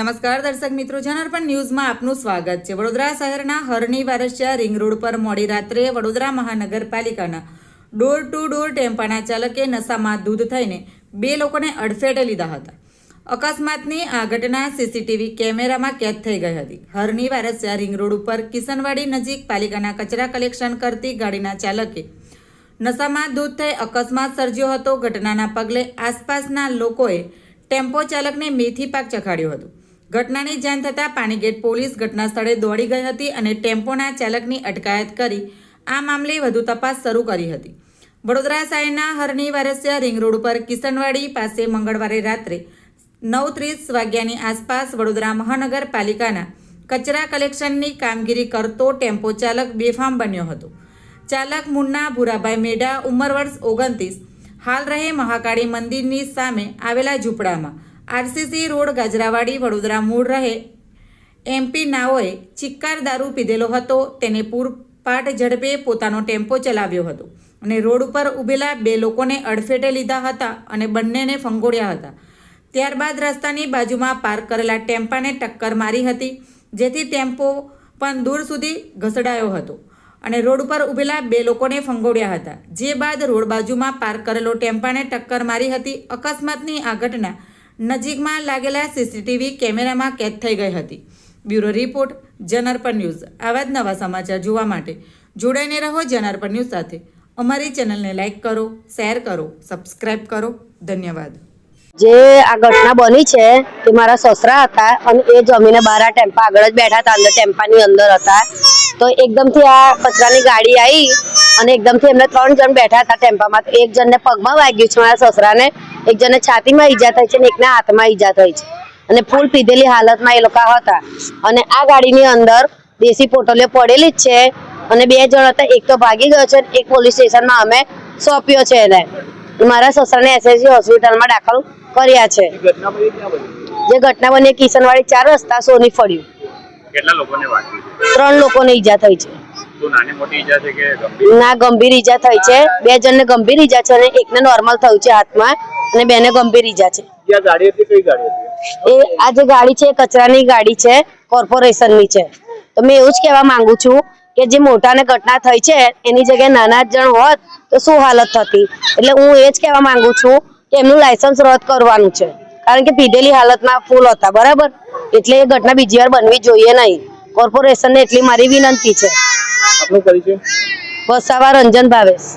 નમસ્કાર, દર્શક મિત્રો. જનાર્પણ ન્યૂઝમાં આપનું સ્વાગત છે. વડોદરા શહેરના હરની વારસિયા રિંગ રોડ પર મોડી રાત્રે વડોદરા મહાનગરપાલિકાના ડોર ટુ ડોર ટેમ્પાના ચાલકે નશામાં દૂધ થઈને બે લોકોને અડફેટે લીધા હતા. અકસ્માતની આ ઘટના સીસીટીવી કેમેરામાં કેદ થઈ ગઈ હતી. હરની વારસિયા રિંગ રોડ ઉપર કિશનવાડી નજીક પાલિકાના કચરા કલેક્શન કરતી ગાડીના ચાલકે નશામાં દૂધ થઈ અકસ્માત સર્જ્યો હતો. ઘટનાના પગલે આસપાસના લોકોએ ટેમ્પો ચાલકને મેથી પાક ચખાડ્યો હતો. ઘટનાની જાણ થતાં પાણીગેટ પોલીસ ઘટના સ્થળે દોડી ગઈ હતી અને ટેમ્પોના ચાલકની અટકાયત કરી આ મામલે વધુ તપાસ શરૂ કરી હતી. વડોદરા શહેરના હરની વારસિયા રિંગ રોડ પર કિશનવાડી પાસે મંગળવારે રાત્રે નવ ત્રીસ વાગ્યાની આસપાસ વડોદરા મહાનગરપાલિકાના કચરા કલેક્શનની કામગીરી કરતો ટેમ્પો ચાલક બેફામ બન્યો હતો. ચાલક મુન્ના ભૂરાભાઈ મેઢા ઉંમર વર્ષ ઓગણત્રીસ, હાલ રહે મહાકાળી મંદિરની સામે આવેલા ઝૂંપડામાં. આરસીસી રોડ ગાજરાવાડી વડોદરા મૂળ રહે. એમપી નાઓએ ચિક્કાર દારૂ પીધેલો હતો, તેને પૂરપાટ ઝડપે પોતાનો ટેમ્પો ચલાવ્યો હતો અને રોડ ઉપર ઊભેલા બે લોકોને અડફેટે લીધા હતા અને બંનેને ફંગોળ્યા હતા. ત્યારબાદ રસ્તાની બાજુમાં પાર્ક કરેલા ટેમ્પાને ટક્કર મારી હતી, જેથી ટેમ્પો પણ દૂર સુધી ઘસડાયો હતો અને રોડ ઉપર ઊભેલા બે લોકોને ફંગોળ્યા હતા. જે બાદ રોડ બાજુમાં પાર્ક કરેલો ટેમ્પાને ટક્કર મારી હતી. અકસ્માતની આ ઘટના નજીકમાં લાગેલા સીસીટીવી કેમેરામાં કેદ થઈ ગઈ હતી. બ્યુરો રિપોર્ટ જનરપર ન્યૂઝ. આવા જ નવા સમાચાર જોવા માટે જોડાઈને રહો જનરપર ન્યૂઝ સાથે. અમારી ચેનલને લાઇક કરો, શેર કરો, સબસ્ક્રાઇબ કરો. ધન્યવાદ. જે આ ઘટના બની છે તે મારા સસરા હતા અને એ જમીને બહાર આ ટેમ્પા આગળ જ બેઠા હતા, અંદર ટેમ્પાની અંદર હતા. તો એકદમથી આ કચરાની ગાડી આવી અને એકદમથી એમને ત્રણ જણ બેઠા હતા ટેમ્પામાં. તો એક જણને પગમાં વાગ્યું છે મારા સસરાને એક જણને છાતીમાં ઈજા થઈ છે અને એકને હાથમાં ઈજા થઈ છે. અને ફૂલ પીધેલી હાલતમાં એ લોકો હતા. અને આ ગાડીની અંદર દેશી પોટલીઓ પડેલી જ છે. અને બે જણ હતા એક તો ભાગી ગયો છે એક પોલીસ સ્ટેશનમાં અમે સોંપ્યો છે એને. મારા સસરાને એસએસજી હોસ્પિટલમાં દાખલ કર્યા છે. જે ઘટના બની કિશનવાડી ચાર રસ્તા સોની ફળ્યું. ત્રણ લોકોને ઈજા થઈ છે. ના ગંભીર ઈજા થઈ છે. બે જણ ને ગંભીર ઈજા છે અને એકને નોર્મલ થયું છે હાથમાં અને બેને ગંભીર ઈજા છે. એ આ જે ગાડી છે કચરાની ગાડી છે કોર્પોરેશનની છે. તો મેં એવું જ કહેવા માંગુ છું કે જે મોટા ને ઘટના થઈ છે એની જગ્યાએ નાના જ જણ હોત તો શું હાલત થતી? એટલે હું એ જ કહેવા માંગુ છું કે એમનું લાયસન્સ રદ કરવાનું છે. કારણ કે પીધેલી હાલતમાં ફૂલ હતા બરાબર? એટલે એ ઘટના બીજી વાર બનવી જોઈએ નહીં. કોર્પોરેશનને એટલી મારી વિનંતી છે. આપનું પરિચય વસાવા રંજન ભાવેશ.